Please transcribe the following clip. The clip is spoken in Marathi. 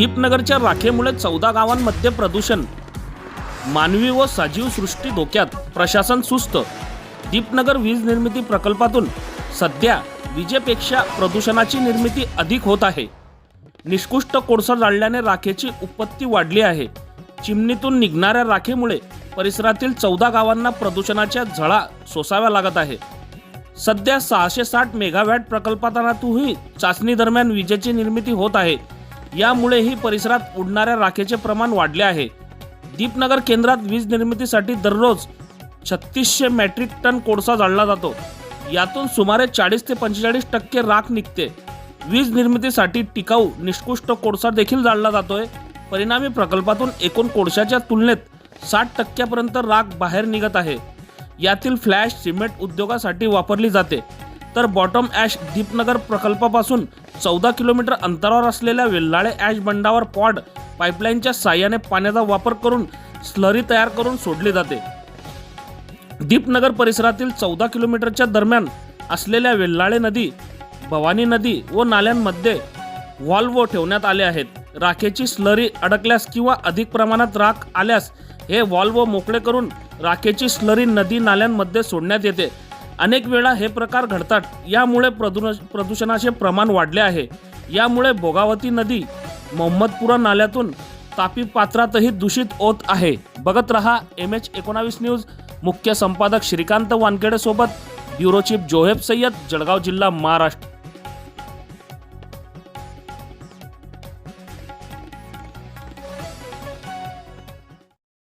दीपनगरच्या राखेमुळे चौदा गावांमध्ये प्रदूषण. मानवी व सजीव सृष्टी धोक्यात. प्रशासन सुस्त. दीपनगर वीज निर्मिती प्रकल्पातून सध्या विजेपेक्षा प्रदूषणाची निर्मिती अधिक होत आहे. निष्कृष्ट कोळसा जाळल्याने राखेची उत्पत्ती वाढली आहे. चिमणीतून निघणाऱ्या राखेमुळे परिसरातील चौदा गावांना प्रदूषणाच्या झळा सोसाव्या लागत आहे. सध्या सहाशे साठ मेगावॅट प्रकल्पातूनही चाचणी दरम्यान विजेची निर्मिती होत आहे. यामुळेही परिसरात उडणाऱ्या राखेचे प्रमाण वाढले आहे. दीपनगर केंद्रात वीज निर्मितीसाठी दररोज छत्तीसशे मेट्रिक टन कोळसा जाळला जातो. यातून सुमारे चाळीस ते पंचेचाळीस टक्के राख निघते. वीज निर्मितीसाठी टिकाऊ निष्कृष्ट कोळसा देखील जाळला जातोय. परिणामी प्रकल्पातून एकूण कोळशाच्या तुलनेत साठ टक्क्यापर्यंत राख बाहेर निघत आहे. यातील फ्लॅश सिमेंट उद्योगासाठी वापरली जाते. तर बॉटम ॲश दीपनगर प्रकल्पापासून चौदा किलोमीटर अंतरावर असलेल्या वेल्हाळे ॲश बंडावर पॉड पाईपलाईनच्या साह्याने पाण्याचा वापर करून स्लरी तयार करून सोडली जाते. दीपनगर परिसरातील चौदा किलोमीटरच्या दरम्यान असलेल्या वेल्हाळे नदी भवानी नदी व नाल्यांमध्ये व्हॉल्व ठेवण्यात आले आहेत. राखेची स्लरी अडकल्यास किंवा अधिक प्रमाणात राख आल्यास हे व्हॉल्व मोकळे करून राखेची स्लरी नदी नाल्यांमध्ये सोडण्यात येते. अनेक वेळा हे प्रकार घडतात. यामुळे प्रदू प्रदूषणाचे प्रमाण वाढले आहे. यामुळे भोगावती नदी मोहम्मदपुरा नाल्यातून तापी पात्रातही दूषित होत आहे. बघत रहा एम एच एकोणावीस न्यूज. मुख्य संपादक श्रीकांत वानखेडे सोबत ब्युरो चीफ जोहेब सय्यद जळगाव जिल्हा महाराष्ट्र.